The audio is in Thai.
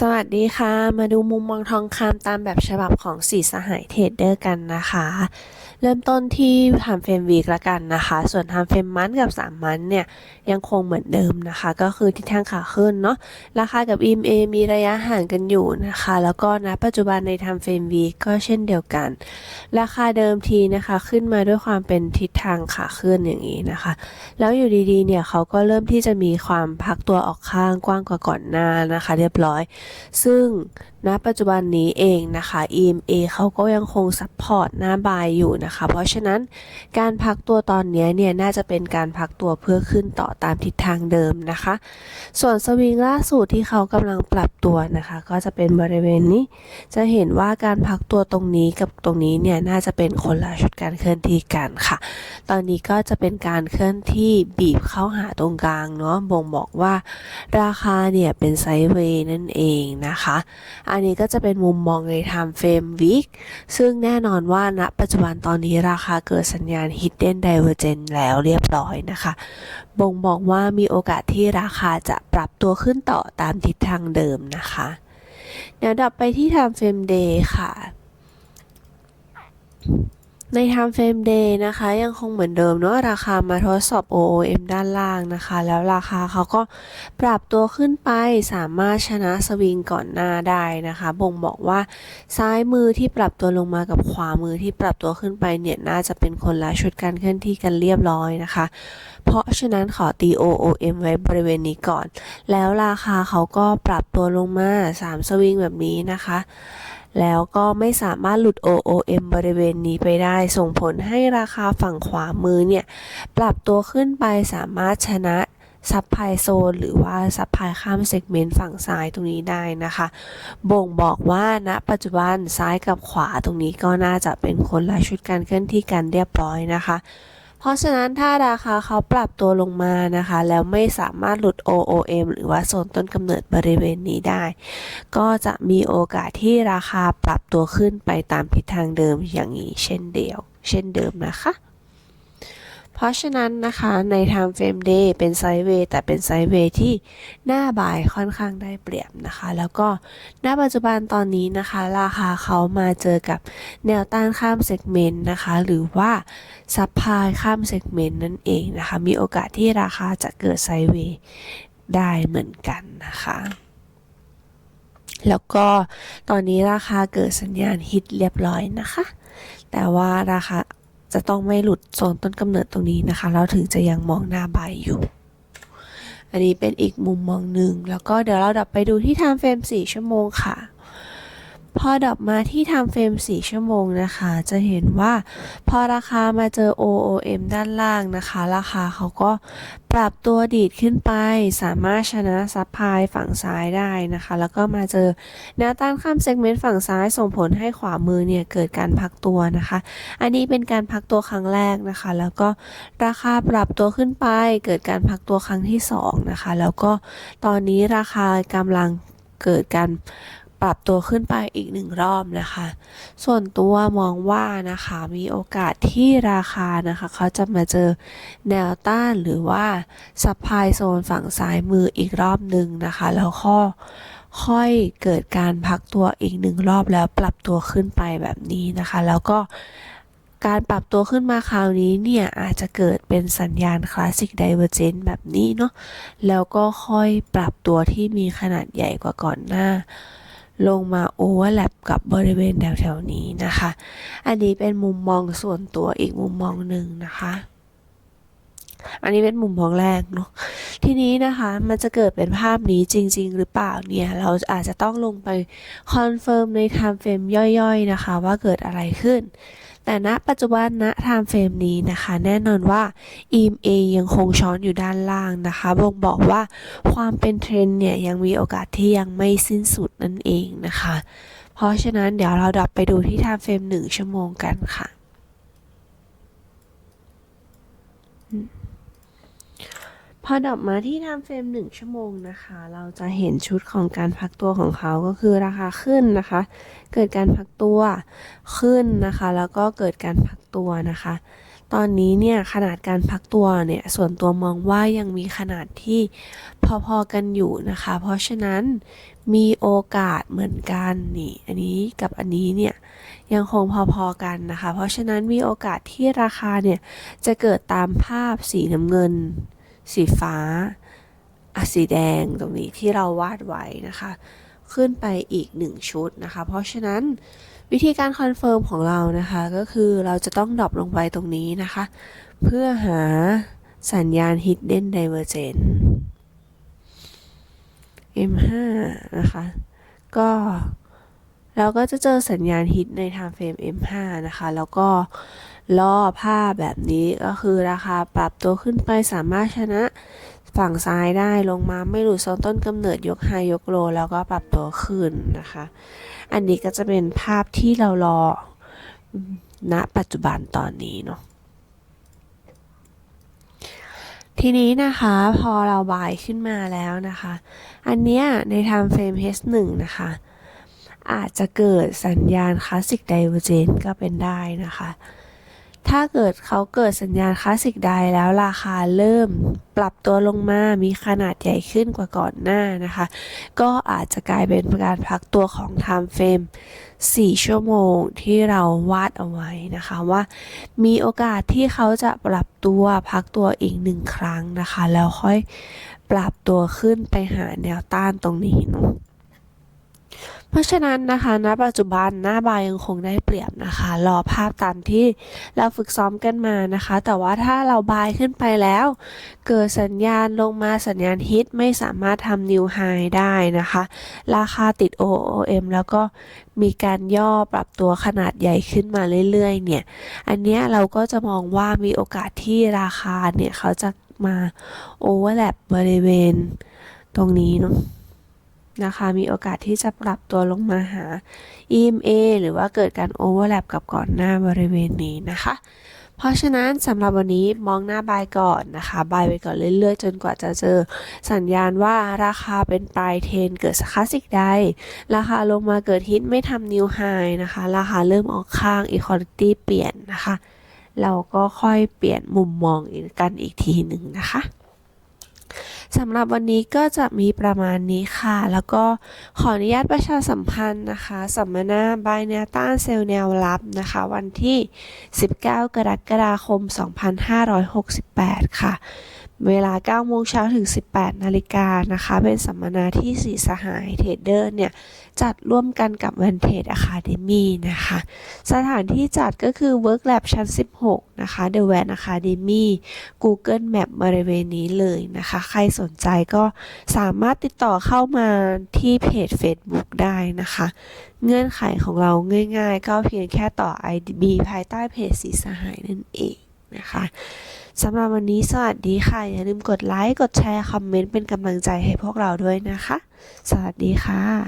สวัสดีค่ะ มาดูมุมมองทองคำตามแบบฉบับของสีสหายเทรดเดอร์กันนะคะ เริ่มต้นที่ทำเฟรมวีกละกันนะคะ ส่วนทำเฟรมมันกับ3มันเนี่ยยังคงเหมือนเดิมนะคะ ก็คือทิศทางขาขึ้นเนาะราคากับ EMA มีระยะห่างกันอยู่นะคะ แล้วก็ณปัจจุบันในทำเฟรมวีก็เช่นเดียวกัน ราคาเดิมทีนะคะขึ้นมาด้วยความเป็นทิศทางขาขึ้นอย่างนี้นะคะ แล้วอยู่ดีๆเนี่ยเขาก็เริ่มที่จะมีความพักตัวออกข้างกว้างกว่าก่อนหน้านะคะ เรียบร้อยซึ่งณปัจจุบันนี้เองนะคะ EMA เขาก็ยังคงซัพพอร์ตหน้าบายอยู่นะคะ เพราะฉะนั้นการพักตัวตอนนี้เนี่ยน่าจะเป็นการพักตัวเพื่อขึ้นต่อตามทิศทางเดิมนะคะ ส่วนสวิงล่าสุดที่เขากำลังปรับตัวนะคะ ก็จะเป็นบริเวณนี้ จะเห็นว่าการพักตัวตรงนี้กับตรงนี้เนี่ยน่าจะเป็นคนละชุดการเคลื่อนที่กันค่ะ ตอนนี้ก็จะเป็นการเคลื่อนที่บีบเข้าหาตรงกลางเนาะบ่งบอกว่า ราคาเนี่ยเป็นไซด์เวย์นั่นเองนะคะ อันนี้ก็จะเป็นมุมมองใน time frame week ซึ่งแน่นอนว่าณปัจจุบันตอนนี้ราคาเกิดสัญญาณ hidden divergence แล้วเรียบร้อยนะคะ บ่งบอกว่ามีโอกาสที่ราคาจะปรับตัวขึ้นต่อตามทิศทางเดิมนะคะเดี๋ยวดับไปที่ time frame day ค่ะ ใน time frame day นะคะ ยังคงเหมือนเดิมเนาะราคามาทดสอบ OOM ด้านล่างนะคะ แล้วราคาเขาก็ปรับตัวขึ้นไปสามารถชนะสวิงก่อนหน้าได้นะคะ บ่งบอกว่าซ้ายมือที่ปรับตัวลงมากับขวามือที่ปรับตัวขึ้นไปเนี่ยน่าจะเป็นคนละชุดการเคลื่อนที่กันเรียบร้อยนะคะ เพราะฉะนั้นขอตี OOM ไว้บริเวณนี้ก่อน แล้วราคาเขาก็ปรับตัวลงมา 3 สวิงแบบนี้นะคะ แล้วก็ไม่สามารถหลุด OOM บริเวณนี้ไปได้ ส่งผลให้ราคาฝั่งขวามือเนี่ย ปรับตัวขึ้นไปสามารถชนะซับไพโซนหรือว่าซับไพข้ามเซกเมนต์ฝั่งซ้ายตรงนี้ได้นะคะ บ่งบอกว่าณปัจจุบันซ้ายกับขวาตรงนี้ก็น่าจะเป็นคนละชุดการเคลื่อนที่กันเรียบร้อยนะคะ เพราะฉะนั้นถ้าราคาเขาปรับตัวลงมานะคะ แล้วไม่สามารถหลุด OOM หรือว่าโซนต้นกำเนิดบริเวณนี้ได้ ก็จะมีโอกาสที่ราคาปรับตัวขึ้นไปตามทิศทางเดิมอย่างนี้เช่นเดียว เช่นเดิมนะคะ เพราะฉะนั้นนะคะใน time frame day เป็นไซด์เวย์แต่เป็นไซด์เวย์ที่หน้าบ่ายค่อนข้างได้เปรียบนะคะ แล้วก็ณปัจจุบันตอนนี้นะคะ ราคาเขามาเจอกับแนวต้านข้ามเซกเมนต์นะคะ หรือว่าซับพายข้ามเซกเมนต์นั่นเองนะคะ มีโอกาสที่ราคาจะเกิดไซด์เวย์ได้เหมือนกันนะคะแล้วก็ตอนนี้ราคาเกิดสัญญาณฮิตเรียบร้อยนะคะ แต่ว่าราคา จะต้องไม่หลุดโซนต้นกำเนิดตรงนี้นะคะเราถึงจะยังมองหน้าใบอยู่ อันนี้เป็นอีกมุมมองหนึ่ง แล้วก็เดี๋ยวเราดับไปดูที่ไทม์เฟรม4 ชั่วโมงค่ะ พอดับมาที่ time frame 4 ชั่วโมงนะคะ จะเห็นว่าพอราคามาเจอ OOM ด้านล่างนะคะ ราคาเขาก็ปรับตัวดีดขึ้นไป สามารถชนะซับพลายฝั่งซ้ายได้นะคะ แล้วก็มาเจอแนวต้านข้ามเซกเมนต์ฝั่งซ้ายส่งผลให้ขวามือเนี่ยเกิดการพักตัวนะคะ อันนี้เป็นการพักตัวครั้งแรกนะคะ แล้วก็ราคาปรับตัวขึ้นไป เกิดการพักตัวครั้งที่สองนะคะ แล้วก็ตอนนี้ราคากำลังเกิดการ ปรับตัวขึ้นไปอีกหนึ่งรอบนะคะ ส่วนตัวมองว่านะคะมีโอกาสที่ราคานะคะเขาจะมาเจอแนวต้านหรือว่าซัพพลายโซนฝั่งซ้ายมืออีกรอบหนึ่งนะคะ แล้วก็ค่อยเกิดการพักตัวอีกหนึ่งรอบแล้วปรับตัวขึ้นไปแบบนี้นะคะ แล้วก็การปรับตัวขึ้นมาคราวนี้เนี่ยอาจจะเกิดเป็นสัญญาณคลาสสิกไดเวอร์เจนแบบนี้เนาะแล้วก็ค่อยปรับตัวที่มีขนาดใหญ่กว่าก่อนหน้า ลงมาโอเวอร์แลปกับบริเวณแถวๆนี้นะคะ อันนี้เป็นมุมมองส่วนตัวอีกมุมมองหนึ่งนะคะ อันนี้เป็นมุมมองแรกเนาะ ทีนี้นะคะมันจะเกิดเป็นภาพนี้จริง ๆ หรือเปล่าเนี่ย เราอาจจะต้องลงไปคอนเฟิร์มในไทม์เฟรมย่อยๆนะคะ ว่าเกิดอะไรขึ้น แต่ณปัจจุบันณไทม์เฟรมนี้นะคะ แน่นอนว่า EMA ยังคงช้อนอยู่ด้านล่างนะคะบ่งบอกว่าความเป็นเทรนเนี่ยยังมีโอกาสที่ยังไม่สิ้นสุดนั่นเองนะคะ เพราะฉะนั้นเดี๋ยวเราดับไปดูที่ time frame 1ชั่วโมงกันค่ะ พอดับมาที่ time frame 1ชั่วโมงนะคะ เราจะเห็นชุดของการพักตัวของเขาก็คือราคาขึ้นนะคะ เกิดการพักตัวขึ้นนะคะ แล้วก็เกิดการพักตัวนะคะ ตอนนี้เนี่ยขนาดการพักตัวเนี่ยส่วนตัวมองว่ายังมีขนาดที่พอๆกันอยู่นะคะ เพราะฉะนั้นมีโอกาสเหมือนกันนี่ อันนี้กับอันนี้เนี่ยยังคงพอๆกันนะคะ เพราะฉะนั้นมีโอกาสที่ราคาเนี่ยจะเกิดตามภาพสีน้ำเงิน สีฟ้าอะสีแดงตรงนี้ที่เราวาดไว้นะคะ ขึ้นไปอีก 1 ชุดนะคะ เพราะฉะนั้นวิธีการคอนเฟิร์มของเรานะคะก็คือเราจะต้องดรอปลงไปตรงนี้นะคะ เพื่อหาสัญญาณ hidden divergence M5 นะคะ ก็เราก็จะเจอสัญญาณฮิตใน time frame M5 นะคะ แล้วก็ ล่อภาพแบบนี้ก็คือราคาปรับตัวขึ้นไปสามารถชนะฝั่งซ้ายได้ลงมาไม่หลุดโซนต้นกำเนิดยกไฮยกโล แล้วก็ปรับตัวขึ้นนะคะ อันนี้ก็จะเป็นภาพที่เรารอณปัจจุบันตอนนี้เนาะทีนี้นะคะพอเราบายขึ้นมาแล้วนะคะ อันเนี้ยใน time frame H1 นะคะ อาจจะเกิดสัญญาณคลาสสิกไดเวอร์เจนก็เป็นได้นะคะ ถ้าเกิดเขาเกิดสัญญาณคลาสสิกไดแล้วราคาเริ่มปรับตัวลงมา มีขนาดใหญ่ขึ้นกว่าก่อนหน้านะคะ ก็อาจจะกลายเป็นการพักตัวของ time frame 4 ชั่วโมงที่เราวาดเอาไว้นะคะว่า มีโอกาสที่เขาจะปรับตัวพักตัวอีกหนึ่งครั้งนะคะ แล้วค่อยปรับตัวขึ้นไปหาแนวต้านตรงนี้เนาะ เพราะฉะนั้นนะคะณปัจจุบันหน้าบายยังคงได้เปรียบนะคะ รอภาพตามที่เราฝึกซ้อมกันมานะคะ แต่ว่าถ้าเราบายขึ้นไปแล้ว เกิดสัญญาณลงมาสัญญาณฮิตไม่สามารถทำนิวไฮได้นะคะ ราคาติด OOM แล้วก็มีการย่อปรับตัวขนาดใหญ่ขึ้นมาเรื่อยๆ เนี่ย อันเนี้ยเราก็จะมองว่ามีโอกาสที่ราคาเนี่ย เขาจะมาโอเวอร์แลปบริเวณตรงนี้เนาะ นะคะ มีโอกาสที่จะปรับตัวลงมาหา EMA หรือว่าเกิดการโอเวอร์แลปกับก่อนหน้าบริเวณนี้นะคะ เพราะฉะนั้นสำหรับวันนี้มองหน้าบายก่อนนะคะบายไปก่อนเรื่อยๆ จนกว่าจะเจอสัญญาณว่าราคาเป็นปลายเทรนเกิดสคาสิกได้ราคาลงมาเกิดฮิตไม่ทำนิวไฮนะคะ ราคาเริ่มออกข้างอีคอลิตี้เปลี่ยนนะคะ เราก็ค่อยเปลี่ยนมุมมองกันอีกทีหนึ่งนะคะ สำหรับวันนี้ก็จะมีประมาณนี้ค่ะ แล้วก็ขออนุญาตประชาสัมพันธ์นะคะ สัมมนาบายแนวต้านเซลล์แนวรับนะคะ วันที่ 19 กรกฎาคม 2568 ค่ะ เวลา9โมงเช้าถึง 18 นาฬิกานะคะ เป็นสัมมนาที่สีสหายเทรดเดอร์เนี่ย จัดร่วมกันกับ v a n t a g e Academy นะคะ สถานที่จัดก็คือ Work Lab ชั้น 16 นะคะ The Van Academy Google Map บริเวณนี้เลยนะคะ ใครสนใจก็สามารถติดต่อเข้ามาที่เพจ Facebook ได้นะคะ เงื่อนไขของเราง่ายๆ ก็เพียงแค่ต่อ ID ภายใต้เพจสีสหายนั่นเอง นะคะสำหรับวันนี้สวัสดีค่ะ อย่าลืมกดไลค์ กดแชร์ คอมเมนต์เป็นกำลังใจให้พวกเราด้วยนะคะ สวัสดีค่ะ